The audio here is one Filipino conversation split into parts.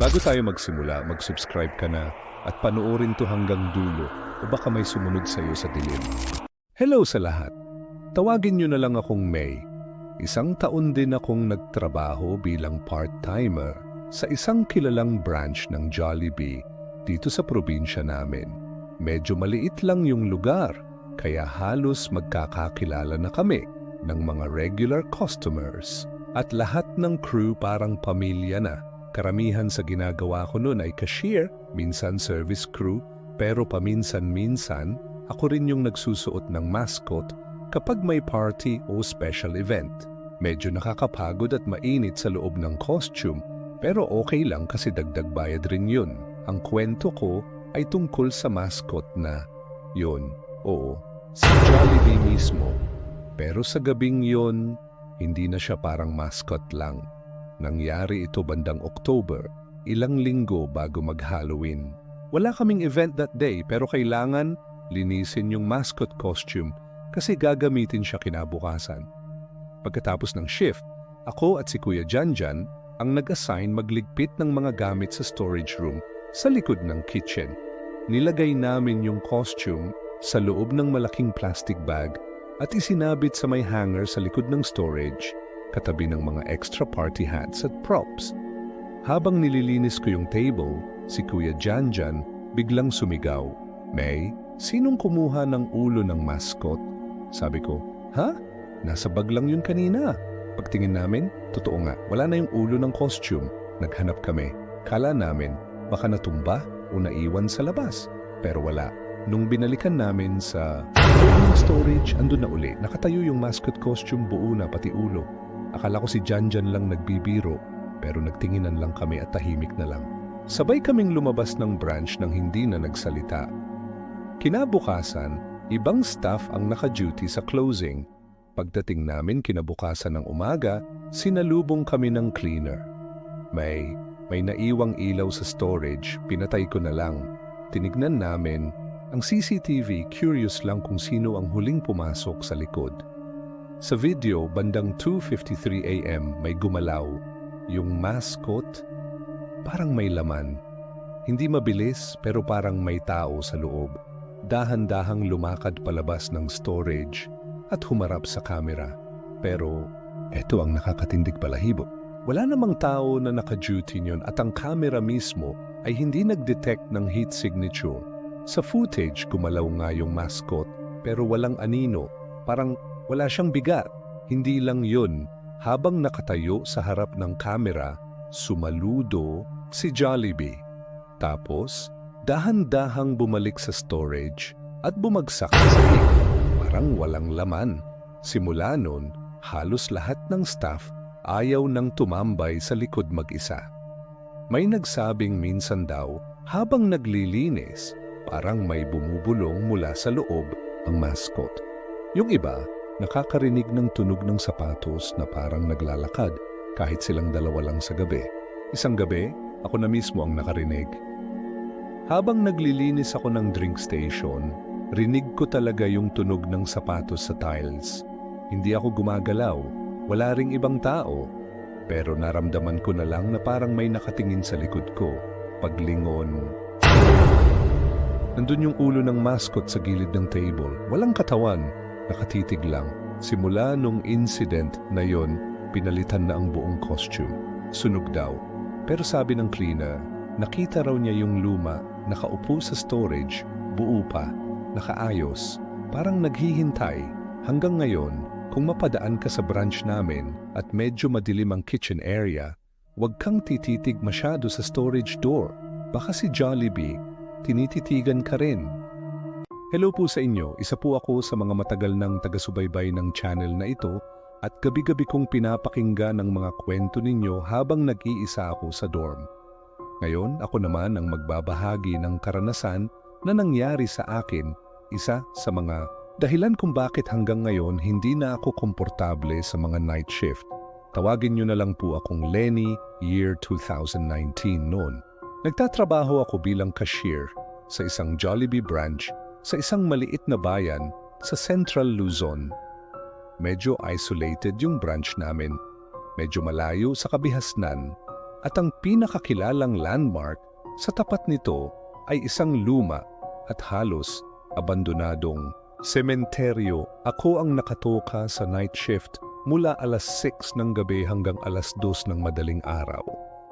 Bago tayo magsimula, mag-subscribe ka na at panoorin to hanggang dulo o baka may sumunod sa iyo sa dilim. Hello sa lahat! Tawagin niyo na lang akong May. Isang taon din akong nagtrabaho bilang part-timer sa isang kilalang branch ng Jollibee dito sa probinsya namin. Medyo maliit lang yung lugar, kaya halos magkakakilala na kami ng mga regular customers. At lahat ng crew parang pamilya na. Karamihan sa ginagawa ko noon ay cashier, minsan service crew, pero paminsan-minsan ako rin yung nagsusuot ng mascot kapag may party o special event. Medyo nakakapagod at mainit sa loob ng costume, pero okay lang kasi dagdag bayad rin yun. Ang kwento ko ay tungkol sa mascot na yun, oo, si Jollibee mismo. Pero sa gabing yon, hindi na siya parang mascot lang. Nangyari ito bandang October, ilang linggo bago mag-Halloween. Wala kaming event that day pero kailangan linisin yung mascot costume kasi gagamitin siya kinabukasan. Pagkatapos ng shift, ako at si Kuya Janjan ang nag-assign magligpit ng mga gamit sa storage room sa likod ng kitchen. Nilagay namin yung costume sa loob ng malaking plastic bag at isinabit sa may hanger sa likod ng storage katabi ng mga extra party hats at props. Habang nililinis ko yung table, si Kuya Janjan biglang sumigaw. May, sinong kumuha ng ulo ng mascot? Sabi ko, ha? Nasa bag lang yun kanina. Pagtingin namin, totoo nga, wala na yung ulo ng costume. Naghanap kami. Kala namin, baka natumba o naiwan sa labas. Pero wala. Nung binalikan namin sa storage, andun na uli. Nakatayo yung mascot costume buo na pati ulo. Akala ko si Janjan lang nagbibiro, pero nagtinginan lang kami at tahimik na lang. Sabay kaming lumabas ng branch nang hindi na nagsalita. Kinabukasan, ibang staff ang naka-duty sa closing. Pagdating namin kinabukasan ng umaga, sinalubong kami ng cleaner. May, may naiwang ilaw sa storage, pinatay ko na lang. Tinignan namin, ang CCTV curious lang kung sino ang huling pumasok sa likod. Sa video, bandang 2.53 a.m. may gumalaw. Yung mascot, parang may laman. Hindi mabilis pero parang may tao sa loob. Dahan-dahang lumakad palabas ng storage at humarap sa kamera. Pero eto ang nakakatindig balahibo. Wala namang tao na naka-duty niyon at ang camera mismo ay hindi nag-detect ng heat signature. Sa footage, gumalaw nga yung mascot pero walang anino. Parang wala siyang bigat. Hindi lang yun. Habang nakatayo sa harap ng kamera, sumaludo si Jollibee. Tapos, dahan-dahang bumalik sa storage at bumagsak sa sahig. Parang walang laman. Simula nun, halos lahat ng staff ayaw nang tumambay sa likod mag-isa. May nagsabing minsan daw, habang naglilinis, parang may bumubulong mula sa loob ang mascot. Yung iba, nakakarinig ng tunog ng sapatos na parang naglalakad kahit silang dalawa lang sa gabi. Isang gabi, ako na mismo ang nakarinig. Habang naglilinis ako ng drink station, rinig ko talaga yung tunog ng sapatos sa tiles. Hindi ako gumagalaw, wala ring ibang tao, pero naramdaman ko na lang na parang may nakatingin sa likod ko. Paglingon, Nandun yung ulo ng mascot sa gilid ng table. Walang katawan, nakatitig lang. Simula nung incident na yon, pinalitan na ang buong costume. Sunog daw. Pero sabi ng cleaner, nakita raw niya yung luma, nakaupo sa storage, buo pa, nakaayos, parang naghihintay. Hanggang ngayon, kung mapadaan ka sa branch namin at medyo madilim ang kitchen area, huwag kang tititig masyado sa storage door. Baka si Jollibee tinititigan ka rin. Hello po sa inyo, isa po ako sa mga matagal ng taga-subaybay ng channel na ito at gabi-gabi kong pinapakinggan ang mga kwento ninyo habang nag-iisa ako sa dorm. Ngayon, ako naman ang magbabahagi ng karanasan na nangyari sa akin, isa sa mga dahilan kung bakit hanggang ngayon hindi na ako komportable sa mga night shift. Tawagin nyo na lang po akong Lenny, year 2019 noon. Nagtatrabaho ako bilang cashier sa isang Jollibee branch sa isang maliit na bayan sa Central Luzon. Medyo isolated yung branch namin. Medyo malayo sa kabihasnan. At ang pinakakilalang landmark sa tapat nito ay isang luma at halos abandonadong sementeryo. Ako ang nakatoka sa night shift mula alas 6 ng gabi hanggang alas 2 ng madaling araw.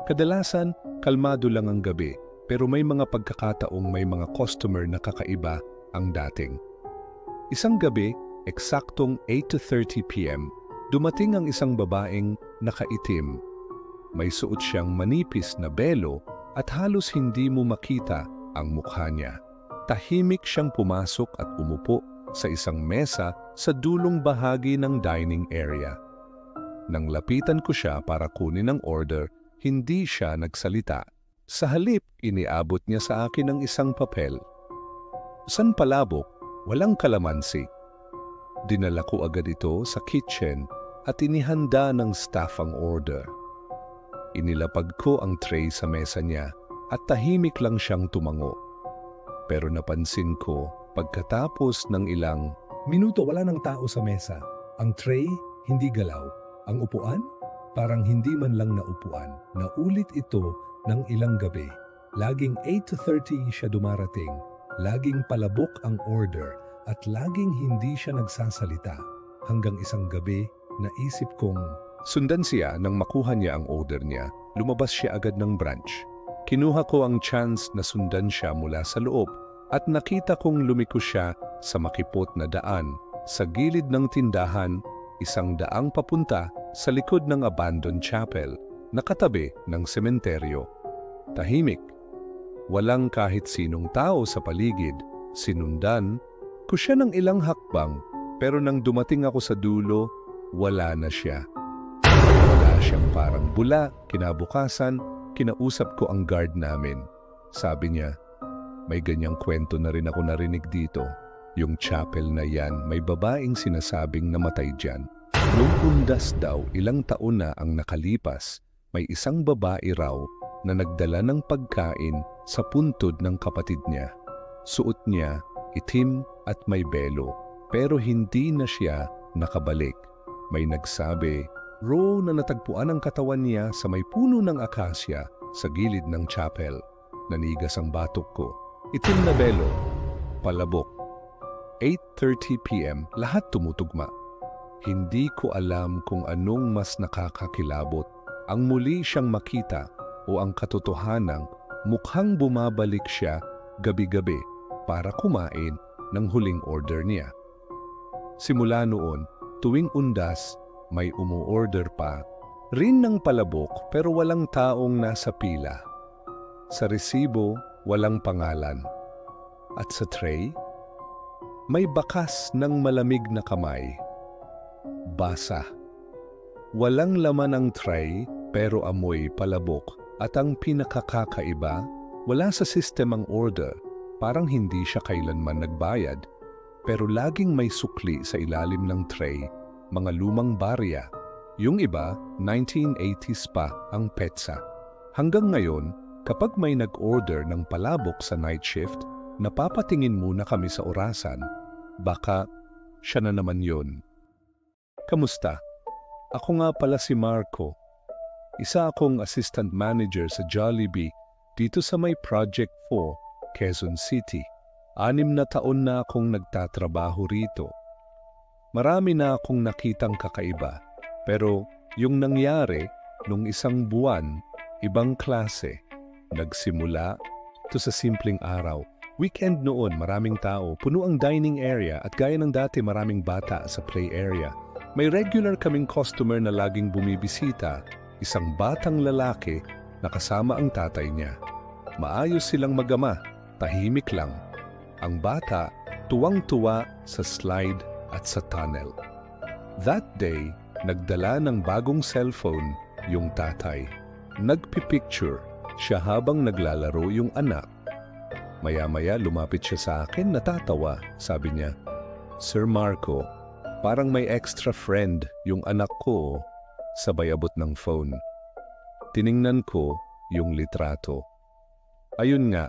Kadalasan, kalmado lang ang gabi pero may mga pagkakataong may mga customer na kakaiba ang dating. Isang gabi, eksaktong 8.30pm, dumating ang isang babaeng nakaitim. May suot siyang manipis na belo at halos hindi mo makita ang mukha niya. Tahimik siyang pumasok at umupo sa isang mesa sa dulong bahagi ng dining area. Nang lapitan ko siya para kunin ang order, hindi siya nagsalita. Sa halip, iniabot niya sa akin ang isang papel. San palabok, walang kalamansi. Dinala ko agad ito sa kitchen at inihanda ng staff ang order. Inilapag ko ang tray sa mesa niya at tahimik lang siyang tumango. Pero napansin ko, pagkatapos ng ilang minuto wala ng tao sa mesa. Ang tray, hindi galaw. Ang upuan, parang hindi man lang naupuan. Naulit ito ng ilang gabi. Laging 8 to 30 siya dumarating. Laging palabok ang order at laging hindi siya nagsasalita. Hanggang isang gabi, naisip kong sundan siya nang makuha niya ang order niya. Lumabas siya agad ng branch. Kinuha ko ang chance na sundan siya mula sa loob at nakita kong lumiko siya sa makipot na daan sa gilid ng tindahan, isang daang papunta sa likod ng abandoned chapel na katabi ng sementeryo. Tahimik. Walang kahit sinong tao sa paligid. Sinundan ko siya ng ilang hakbang pero nang dumating ako sa dulo, wala na siya. Wala siyang parang bula, kinabukasan, kinausap ko ang guard namin. Sabi niya, may ganyang kwento na rin ako narinig dito. Yung chapel na yan, may babaeng sinasabing namatay dyan. Nung undas daw, ilang taon na ang nakalipas, may isang babae raw na nagdala ng pagkain sa puntod ng kapatid niya. Suot niya, itim at may belo, pero hindi na siya nakabalik. May nagsabi, Ro na natagpuan ang katawan niya sa may puno ng akasya sa gilid ng chapel. Nanigas ang batok ko. Itim na belo, palabok. 8.30pm, lahat tumutugma. Hindi ko alam kung anong mas nakakakilabot, ang muli siyang makita o ang katotohanang mukhang bumabalik siya gabi-gabi para kumain ng huling order niya. Simula noon, tuwing undas, may umu-order pa rin ng palabok pero walang taong nasa pila. Sa resibo, walang pangalan. At sa tray, may bakas ng malamig na kamay. Basa. Walang laman ang tray pero amoy palabok at ang pinakakakaiba, wala sa system ang order. Parang hindi siya kailanman nagbayad pero laging may sukli sa ilalim ng tray, mga lumang barya. Yung iba, 1980s pa ang petsa. Hanggang ngayon, Kapag may nag-order ng palabok sa night shift, napapatingin muna kami sa orasan. Baka siya na naman yon. Kamusta? Ako nga pala si Marco. Isa akong assistant manager sa Jollibee dito sa may Project 4, Quezon City. Anim na taon na akong nagtatrabaho rito. Marami na akong nakitang kakaiba, pero yung nangyari nung isang buwan, ibang klase. Nagsimula to sa simpleng araw. Weekend noon, maraming tao, puno ang dining area at gaya ng dati maraming bata sa play area. May regular kaming customer na laging bumibisita, isang batang lalaki na kasama ang tatay niya. Maayos silang magama, tahimik lang. Ang bata, tuwang-tuwa sa slide at sa tunnel. That day, nagdala ng bagong cellphone yung tatay. Nagpipicture siya habang naglalaro yung anak. Maya-maya lumapit siya sa akin natatawa. Sabi niya, Sir Marco, parang may extra friend yung anak ko. Sabay abot ng phone. Tiningnan ko yung litrato. Ayun nga,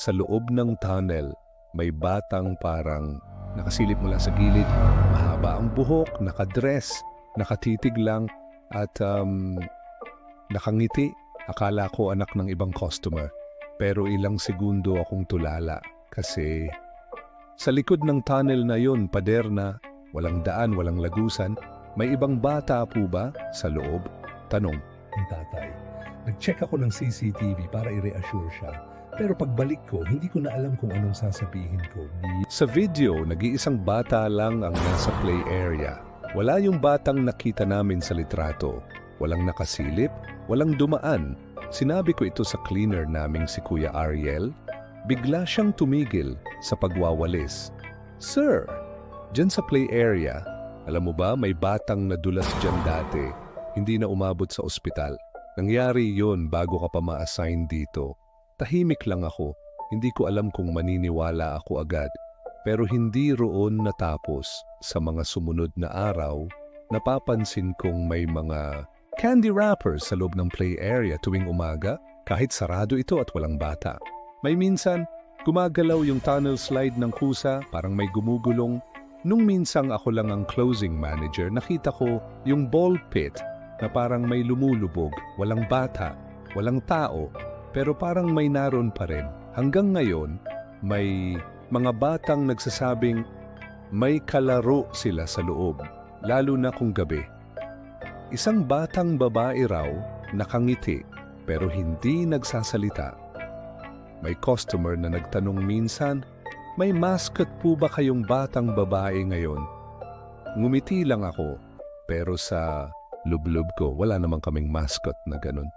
sa loob ng tunnel, may batang parang nakasilip mula sa gilid, mahaba ang buhok, nakadress, nakatitig lang, at um, nakangiti Akala ko anak ng ibang customer, pero ilang segundo akong tulala kasi sa likod ng tunnel na yon, pader na, walang daan, walang lagusan, may ibang bata po ba sa loob? Tanong. ang tatay. Nag-check ako ng CCTV para i-reassure siya. Pero pagbalik ko, hindi ko na alam kung anong sasabihin ko. Sa video, nag-iisang bata lang ang nasa play area. Wala yung batang nakita namin sa litrato. Walang nakasilip, walang dumaan. Sinabi ko ito sa cleaner naming si Kuya Ariel. Bigla siyang tumigil sa pagwawalis. Sir, dyan sa play area, alam mo ba may batang nadulas dyan dati. Hindi na umabot sa ospital. Nangyari yon bago ka pa ma-assign dito. Tahimik lang ako. Hindi ko alam kung maniniwala ako agad. Pero hindi roon natapos. Sa mga sumunod na araw, napapansin kong may mga candy wrappers sa loob ng play area tuwing umaga kahit sarado ito at walang bata. May minsan, gumagalaw yung tunnel slide ng kusa, parang may gumugulong. Nung minsang ako lang ang closing manager, nakita ko yung ball pit na parang may lumulubog, walang bata, walang tao, pero parang may naroon pa rin. Hanggang ngayon, may mga batang nagsasabing may kalaro sila sa loob, lalo na kung gabi. Isang batang babae raw nakangiti pero hindi nagsasalita. May customer na nagtanong minsan, may mascot po ba kayong batang babae ngayon? Ngumiti lang ako, pero sa lublob ko, wala namang kaming mascot na ganun.